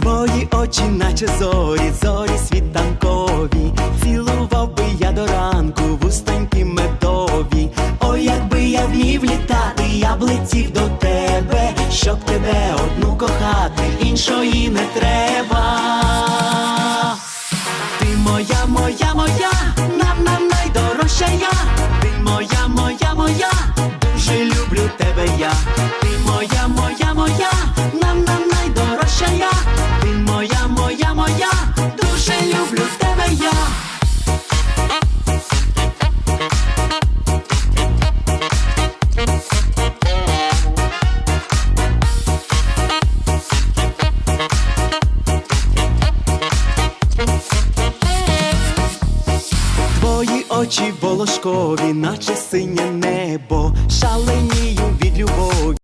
Твої очі, наче зорі, зорі світанкові. Цілував би я до ранку вустаньки медові. Ой, якби я вмів літати, я б летів до тебе, щоб тебе одну кохати, іншої не треба. Ти моя, моя, моя, нам нам найдорожча я. Ти моя, моя, моя, дуже люблю тебе я. очі волошкові, наче синє небо, шаленію від любові.